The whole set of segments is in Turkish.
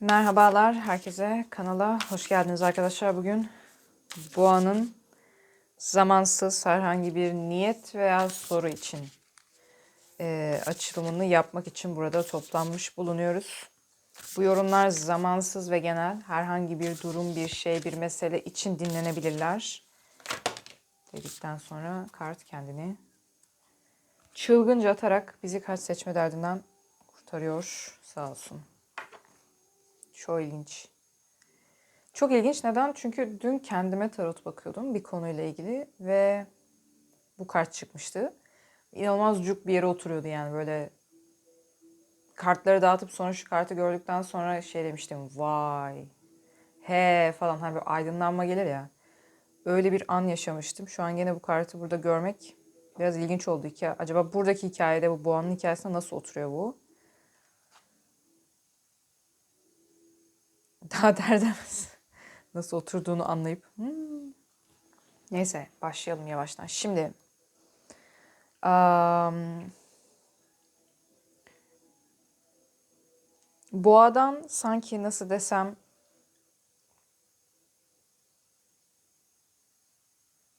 Merhabalar herkese kanala hoş geldiniz arkadaşlar. Bugün boğanın zamansız herhangi bir niyet veya soru için eee, açılımını yapmak için burada toplanmış bulunuyoruz. Bu yorumlar zamansız ve genel herhangi bir durum, bir şey, bir mesele için dinlenebilirler. Dedikten sonra kart kendini çılgınca atarak bizi kaç seçme derdinden kurtarıyor. Sağ olsun. Çok ilginç. Çok ilginç. Neden? Çünkü dün kendime tarot bakıyordum bir konuyla ilgili ve bu kart çıkmıştı. İnanılmaz cuk bir yere oturuyordu yani böyle kartları dağıtıp sonra şu kartı gördükten sonra şey demiştim. Vay. He falan hani böyle aydınlanma gelir ya. Öyle bir an yaşamıştım. Şu an gene bu kartı burada görmek biraz ilginç oldu. Hikaye. Acaba buradaki hikayede bu boğanın hikayesinde nasıl oturuyor bu? Daha derdemez. Nasıl oturduğunu anlayıp. hmm. Neyse başlayalım yavaştan. Şimdi am, boğadan sanki nasıl desem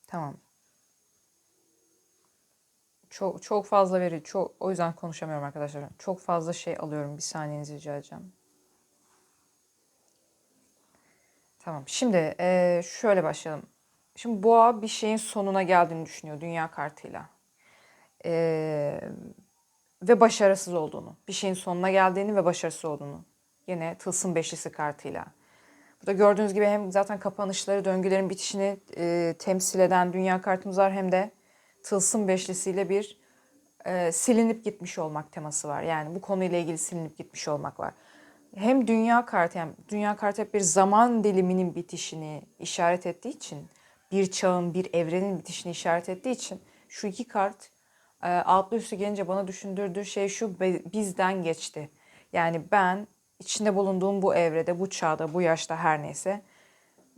tamam. Çok çok fazla veri çok o yüzden konuşamıyorum arkadaşlar. Çok fazla şey alıyorum. Bir saniyenizi rica edeceğim. Tamam. Şimdi eee, şöyle başlayalım. Şimdi boğa bir şeyin sonuna geldiğini düşünüyor dünya kartıyla. Eee, ve başarısız olduğunu. Bir şeyin sonuna geldiğini ve başarısız olduğunu. Yine tılsım beşlisi kartıyla. Burada gördüğünüz gibi hem zaten kapanışları, döngülerin bitişini eee, temsil eden dünya kartımız var hem de tılsım beşlisiyle bir eee, silinip gitmiş olmak teması var. Yani bu konuyla ilgili silinip gitmiş olmak var hem dünya kartı yani dünya kartı hep bir zaman diliminin bitişini işaret ettiği için bir çağın bir evrenin bitişini işaret ettiği için şu iki kart e, altlı üstü gelince bana düşündürdüğü şey şu bizden geçti. Yani ben içinde bulunduğum bu evrede, bu çağda, bu yaşta her neyse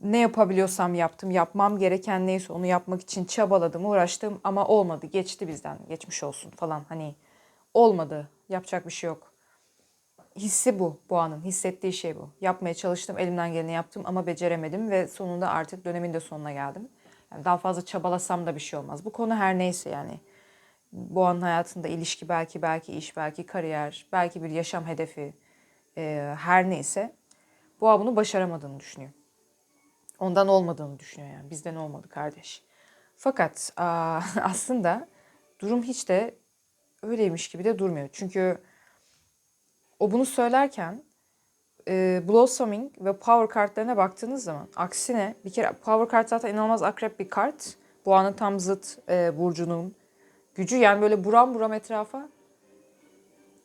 ne yapabiliyorsam yaptım. Yapmam gereken neyse onu yapmak için çabaladım, uğraştım ama olmadı. Geçti bizden. Geçmiş olsun falan. Hani olmadı. Yapacak bir şey yok hissi bu boğanın hissettiği şey bu. Yapmaya çalıştım elimden geleni yaptım ama beceremedim ve sonunda artık dönemin de sonuna geldim. Yani daha fazla çabalasam da bir şey olmaz. Bu konu her neyse yani. Boğanın hayatında ilişki belki belki iş belki kariyer belki bir yaşam hedefi e, her neyse boğa bunu başaramadığını düşünüyor. Ondan olmadığını düşünüyor yani bizden olmadı kardeş. Fakat aslında durum hiç de öyleymiş gibi de durmuyor. Çünkü o bunu söylerken e, Blossoming ve Power kartlarına baktığınız zaman aksine bir kere Power kart zaten inanılmaz akrep bir kart. Boğanın tam zıt e, burcunun gücü yani böyle buram buram etrafa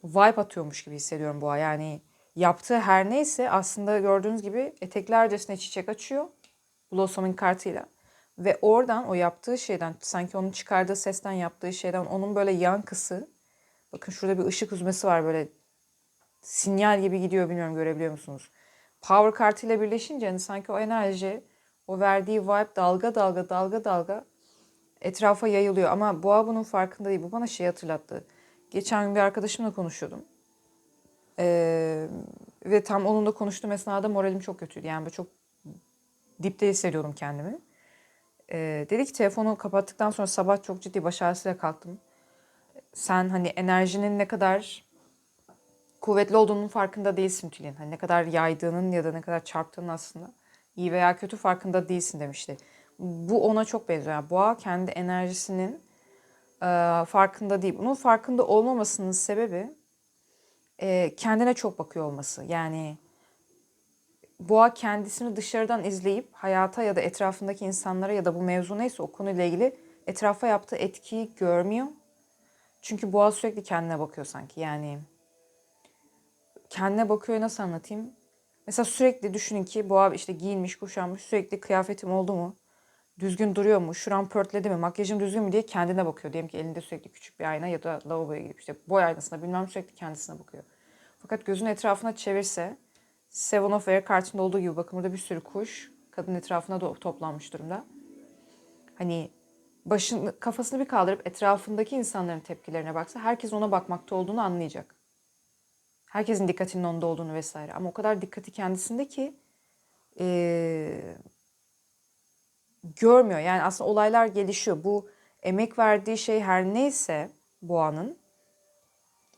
vibe atıyormuş gibi hissediyorum boğa. Yani yaptığı her neyse aslında gördüğünüz gibi eteklercesine çiçek açıyor Blossoming kartıyla. Ve oradan o yaptığı şeyden sanki onun çıkardığı sesten yaptığı şeyden onun böyle yankısı bakın şurada bir ışık hüzmesi var böyle sinyal gibi gidiyor bilmiyorum görebiliyor musunuz? Power kartıyla birleşince hani sanki o enerji, o verdiği vibe dalga dalga dalga dalga etrafa yayılıyor. Ama boğa bunun farkında değil. Bu bana şey hatırlattı. Geçen gün bir arkadaşımla konuşuyordum. Ee, ve tam onunla konuştuğum esnada moralim çok kötüydü. Yani çok dipte hissediyordum kendimi. Ee, dedi ki telefonu kapattıktan sonra sabah çok ciddi baş ağrısıyla kalktım. Sen hani enerjinin ne kadar kuvvetli olduğunun farkında değilsin Tülin. Hani ne kadar yaydığının ya da ne kadar çarptığının aslında iyi veya kötü farkında değilsin demişti. Bu ona çok benziyor. Yani boğa kendi enerjisinin e, farkında değil. Bunun farkında olmamasının sebebi e, kendine çok bakıyor olması. Yani boğa kendisini dışarıdan izleyip hayata ya da etrafındaki insanlara ya da bu mevzu neyse o konuyla ilgili etrafa yaptığı etkiyi görmüyor. Çünkü boğa sürekli kendine bakıyor sanki. Yani kendine bakıyor nasıl anlatayım? Mesela sürekli düşünün ki boğa işte giyinmiş, kuşanmış, sürekli kıyafetim oldu mu? Düzgün duruyor mu? Şuram pörtledi mi? Makyajım düzgün mü diye kendine bakıyor. Diyelim ki elinde sürekli küçük bir ayna ya da lavaboya gidip işte boy aynasına bilmem sürekli kendisine bakıyor. Fakat gözün etrafına çevirse Seven of Air kartında olduğu gibi bakın burada bir sürü kuş kadın etrafına do- toplanmış durumda. Hani başını kafasını bir kaldırıp etrafındaki insanların tepkilerine baksa herkes ona bakmakta olduğunu anlayacak. Herkesin dikkatinin onda olduğunu vesaire. Ama o kadar dikkati kendisinde ki eee, görmüyor. Yani aslında olaylar gelişiyor. Bu emek verdiği şey her neyse Boğa'nın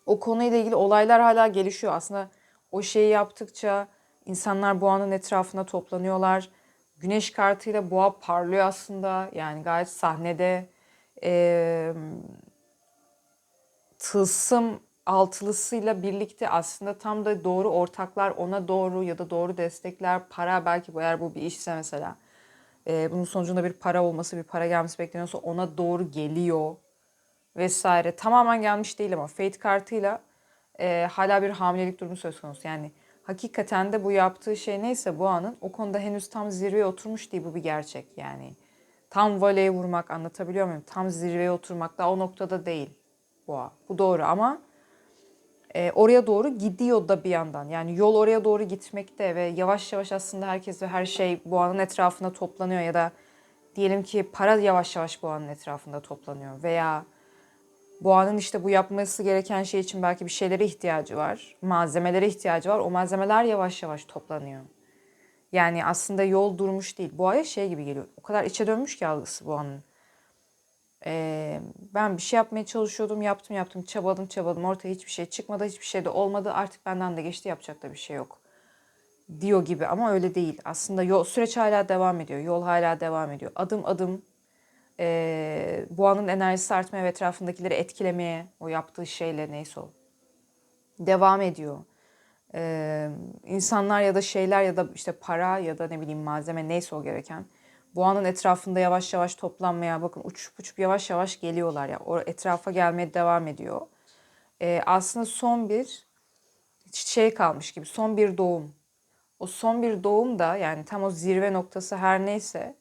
o konuyla ilgili olaylar hala gelişiyor. Aslında o şeyi yaptıkça insanlar boğanın etrafına toplanıyorlar. Güneş kartıyla boğa parlıyor aslında. Yani gayet sahnede eee tılsım altılısıyla birlikte aslında tam da doğru ortaklar ona doğru ya da doğru destekler para belki bu eğer bu bir işse mesela e, bunun sonucunda bir para olması bir para gelmesi bekleniyorsa ona doğru geliyor vesaire. Tamamen gelmiş değil ama Fate kartıyla e, hala bir hamilelik durumu söz konusu. Yani hakikaten de bu yaptığı şey neyse bu anın o konuda henüz tam zirveye oturmuş değil bu bir gerçek. Yani tam voleye vurmak anlatabiliyor muyum? Tam zirveye oturmak da o noktada değil boğa. Bu doğru ama e, oraya doğru gidiyor da bir yandan. Yani yol oraya doğru gitmekte ve yavaş yavaş aslında herkes ve her şey boğanın etrafında toplanıyor ya da diyelim ki para yavaş yavaş boğanın etrafında toplanıyor veya boğanın işte bu yapması gereken şey için belki bir şeylere ihtiyacı var. Malzemelere ihtiyacı var. O malzemeler yavaş yavaş toplanıyor. Yani aslında yol durmuş değil. Boğaya şey gibi geliyor. O kadar içe dönmüş ki algısı boğanın. Ee, ben bir şey yapmaya çalışıyordum, yaptım yaptım, çabaladım çabaladım. Ortaya hiçbir şey çıkmadı, hiçbir şey de olmadı. Artık benden de geçti, yapacak da bir şey yok. Diyor gibi ama öyle değil. Aslında yol, süreç hala devam ediyor, yol hala devam ediyor. Adım adım e, boğanın enerjisi artmaya ve etrafındakileri etkilemeye, o yaptığı şeyle neyse o. Devam ediyor. Ee, insanlar ya da şeyler ya da işte para ya da ne bileyim malzeme neyse o gereken boğanın etrafında yavaş yavaş toplanmaya bakın uçup uçup yavaş yavaş geliyorlar ya. O etrafa gelmeye devam ediyor. Ee, aslında son bir şey kalmış gibi son bir doğum. O son bir doğum da yani tam o zirve noktası her neyse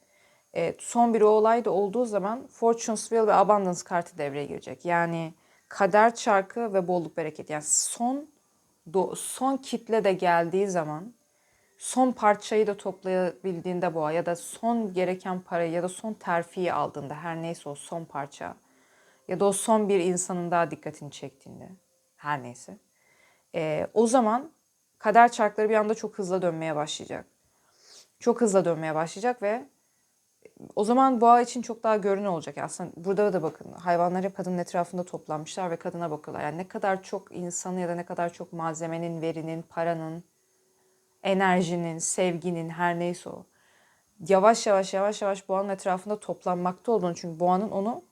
e, son bir o olay da olduğu zaman Fortune's Wheel ve Abundance kartı devreye girecek. Yani kader çarkı ve bolluk bereket. Yani son do, son kitle de geldiği zaman son parçayı da toplayabildiğinde boğa ya da son gereken parayı ya da son terfiyi aldığında her neyse o son parça ya da o son bir insanın daha dikkatini çektiğinde her neyse e, o zaman kader çarkları bir anda çok hızlı dönmeye başlayacak. Çok hızlı dönmeye başlayacak ve o zaman boğa için çok daha görünür olacak. Aslında burada da bakın hayvanlar hep kadının etrafında toplanmışlar ve kadına bakıyorlar. Yani ne kadar çok insanı ya da ne kadar çok malzemenin, verinin, paranın, enerjinin, sevginin her neyse o. Yavaş yavaş yavaş yavaş boğanın etrafında toplanmakta olduğunu çünkü boğanın onu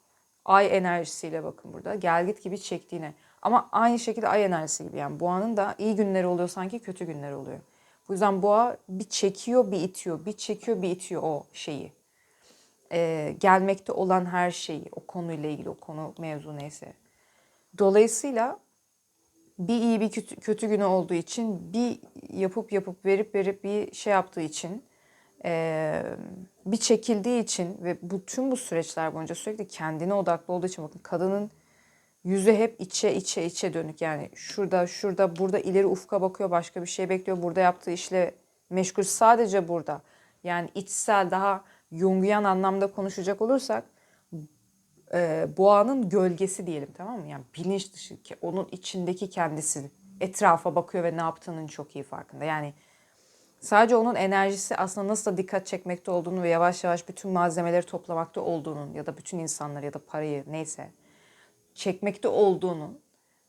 ay enerjisiyle bakın burada gelgit gibi çektiğine. Ama aynı şekilde ay enerjisi gibi yani boğanın da iyi günleri oluyor sanki kötü günleri oluyor. Bu yüzden boğa bir çekiyor bir itiyor, bir çekiyor bir itiyor o şeyi. Ee, gelmekte olan her şeyi, o konuyla ilgili, o konu mevzu neyse. Dolayısıyla bir iyi bir kötü, kötü günü olduğu için bir yapıp yapıp verip verip bir şey yaptığı için e, bir çekildiği için ve bu tüm bu süreçler boyunca sürekli kendine odaklı olduğu için bakın kadının yüzü hep içe içe içe dönük. Yani şurada şurada burada ileri ufka bakıyor başka bir şey bekliyor. Burada yaptığı işle meşgul sadece burada. Yani içsel daha Jungian anlamda konuşacak olursak e, boğanın gölgesi diyelim tamam mı? Yani bilinç dışı ki onun içindeki kendisi etrafa bakıyor ve ne yaptığının çok iyi farkında. Yani sadece onun enerjisi aslında nasıl da dikkat çekmekte olduğunu ve yavaş yavaş bütün malzemeleri toplamakta olduğunun ya da bütün insanları ya da parayı neyse çekmekte olduğunun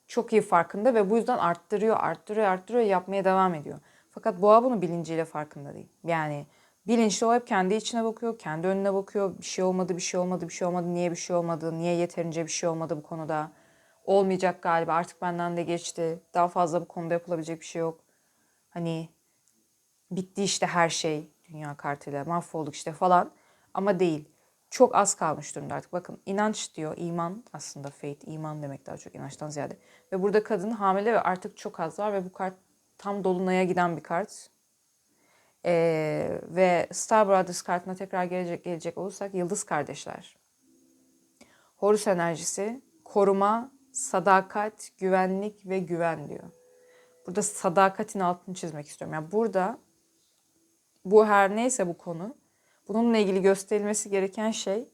çok iyi farkında ve bu yüzden arttırıyor, arttırıyor, arttırıyor yapmaya devam ediyor. Fakat boğa bunu bilinciyle farkında değil. Yani Bilinçli o hep kendi içine bakıyor, kendi önüne bakıyor. Bir şey olmadı, bir şey olmadı, bir şey olmadı. Niye bir şey olmadı? Niye yeterince bir şey olmadı bu konuda? Olmayacak galiba. Artık benden de geçti. Daha fazla bu konuda yapılabilecek bir şey yok. Hani bitti işte her şey dünya kartıyla mahvolduk işte falan. Ama değil. Çok az kalmış durumda artık. Bakın inanç diyor, iman aslında faith, iman demek daha çok inançtan ziyade. Ve burada kadın hamile ve artık çok az var ve bu kart tam dolunaya giden bir kart. Ee, ve Star Brothers kartına tekrar gelecek, gelecek olursak Yıldız Kardeşler. Horus enerjisi, koruma, sadakat, güvenlik ve güven diyor. Burada sadakatin altını çizmek istiyorum. Yani burada bu her neyse bu konu, bununla ilgili gösterilmesi gereken şey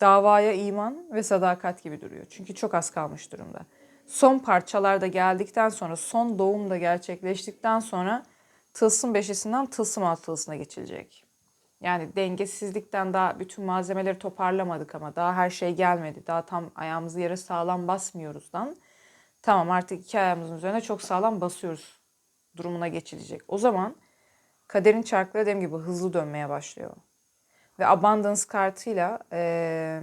davaya iman ve sadakat gibi duruyor. Çünkü çok az kalmış durumda. Son parçalar da geldikten sonra, son doğum da gerçekleştikten sonra tılsım beşisinden tılsım altılısına geçilecek. Yani dengesizlikten daha bütün malzemeleri toparlamadık ama daha her şey gelmedi. Daha tam ayağımızı yere sağlam basmıyoruzdan. Tamam artık iki ayağımızın üzerine çok sağlam basıyoruz durumuna geçilecek. O zaman kaderin çarkları dediğim gibi hızlı dönmeye başlıyor. Ve abundance kartıyla eee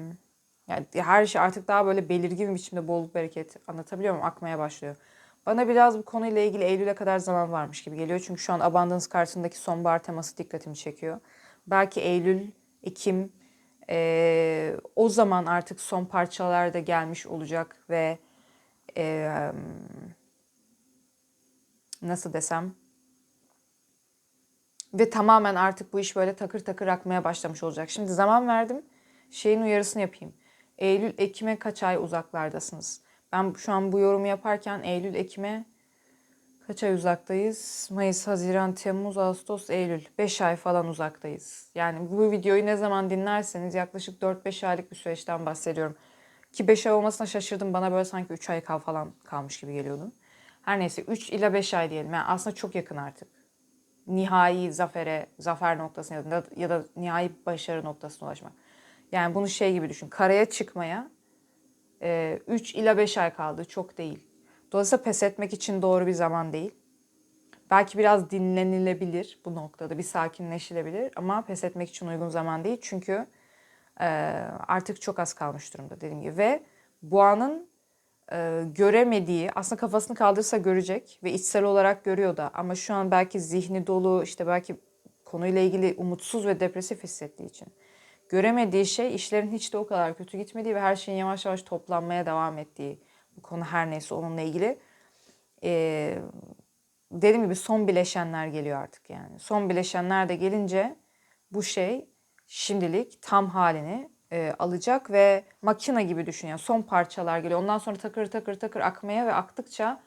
yani her şey artık daha böyle belirgin bir biçimde bolluk bereket anlatabiliyor muyum? Akmaya başlıyor. Bana biraz bu konuyla ilgili Eylül'e kadar zaman varmış gibi geliyor. Çünkü şu an Abundance kartındaki sonbahar teması dikkatimi çekiyor. Belki Eylül, Ekim eee, o zaman artık son parçalar da gelmiş olacak ve eee, nasıl desem ve tamamen artık bu iş böyle takır takır akmaya başlamış olacak. Şimdi zaman verdim. Şeyin uyarısını yapayım. Eylül, Ekim'e kaç ay uzaklardasınız? Ben şu an bu yorumu yaparken Eylül, Ekim'e kaç ay uzaktayız? Mayıs, Haziran, Temmuz, Ağustos, Eylül. 5 ay falan uzaktayız. Yani bu videoyu ne zaman dinlerseniz yaklaşık 4-5 aylık bir süreçten bahsediyorum. Ki 5 ay olmasına şaşırdım. Bana böyle sanki 3 ay kal falan kalmış gibi geliyordu. Her neyse 3 ila 5 ay diyelim. Yani aslında çok yakın artık nihai zafere, zafer noktasına ya da, ya da nihai başarı noktasına ulaşmak. Yani bunu şey gibi düşün. Karaya çıkmaya 3 ila 5 ay kaldı. Çok değil. Dolayısıyla pes etmek için doğru bir zaman değil. Belki biraz dinlenilebilir bu noktada. Bir sakinleşilebilir ama pes etmek için uygun zaman değil. Çünkü e, artık çok az kalmış durumda dediğim gibi. Ve boğanın e, göremediği, aslında kafasını kaldırsa görecek ve içsel olarak görüyor da ama şu an belki zihni dolu, işte belki konuyla ilgili umutsuz ve depresif hissettiği için göremediği şey işlerin hiç de o kadar kötü gitmediği ve her şeyin yavaş yavaş toplanmaya devam ettiği bu konu her neyse onunla ilgili e, dediğim gibi son bileşenler geliyor artık yani. Son bileşenler de gelince bu şey şimdilik tam halini e, alacak ve makina gibi düşün yani son parçalar geliyor. Ondan sonra takır takır takır akmaya ve aktıkça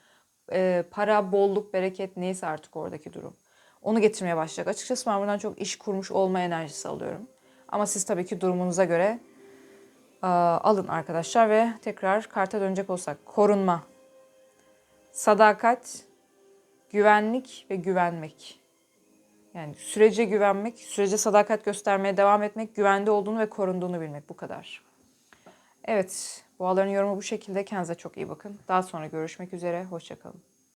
e, para, bolluk, bereket neyse artık oradaki durum. Onu getirmeye başlayacak. Açıkçası ben buradan çok iş kurmuş olma enerjisi alıyorum. Ama siz tabii ki durumunuza göre e, alın arkadaşlar ve tekrar karta dönecek olsak. Korunma, sadakat, güvenlik ve güvenmek. Yani sürece güvenmek, sürece sadakat göstermeye devam etmek, güvende olduğunu ve korunduğunu bilmek bu kadar. Evet, boğaların yorumu bu şekilde. Kendinize çok iyi bakın. Daha sonra görüşmek üzere. Hoşçakalın.